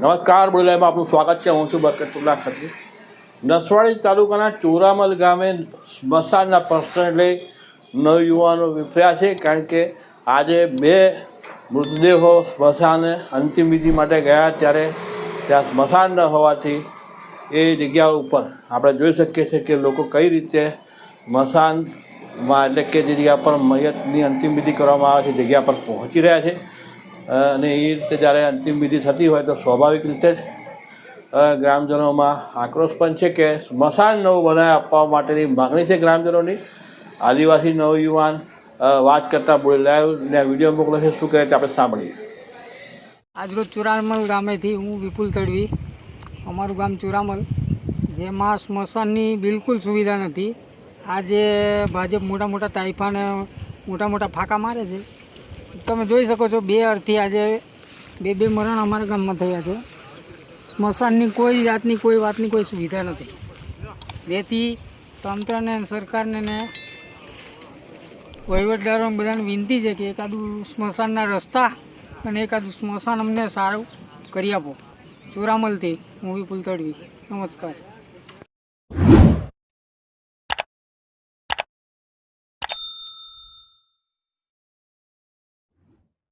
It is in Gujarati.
નમસ્કાર બોલાયમાં આપનું સ્વાગત છે. હું છું બરકતુલ્લા ખત્રી નસવાડી તાલુકાના ચોરામલ ગામે સ્મશાનના પ્રશ્ન લઈ નવયુવાનો વિફર્યા છે કારણ કે આજે બે મૃતદેહો સ્મશાને અંતિમ વિધિ માટે ગયા ત્યારે ત્યાં સ્મશાન ન હોવાથી એ જગ્યા ઉપર આપણે જોઈ શકીએ છીએ કે લોકો કઈ રીતે સ્મશાનમાં એટલે કે જે જગ્યા પર મયતની અંતિમ વિધિ કરવામાં આવે છે જગ્યા પર પહોંચી રહ્યા છે. અને એ રીતે જ્યારે અંતિમ વિધિ થતી હોય તો સ્વાભાવિક રીતે જ ગ્રામજનોમાં આક્રોશ પણ છે કે સ્મશાન નવું બનાવી આપવા માટેની માગણી છે ગ્રામજનોની. આદિવાસી નવયુવાન વાત કરતા બોલી લાઈવ ને વીડિયો મોકલે છે, શું કહે તે આપણે સાંભળીએ. આજરોજ ચુરામલ ગામેથી હું વિપુલ તડવી. અમારું ગામ ચોરામલ, જેમાં સ્મશાનની બિલકુલ સુવિધા નથી. આજે ભાજપ મોટા મોટા તાઇફાને મોટા મોટા ફાંકા મારે છે. તમે જોઈ શકો છો, બે અર્થી આજે બે બે મરણ અમારા ગામમાં થયા છે. સ્મશાનની કોઈ જાતની કોઈ વાતની કોઈ સુવિધા નથી. જેથી તંત્રને સરકારને ને વહીવટદારો બધાને વિનંતી છે કે એકાદું સ્મશાનના રસ્તા અને એકાદું સ્મશાન અમને સારું કરી આપો. ચોરામલથી મૂવી પુલતડવી નમસ્કાર.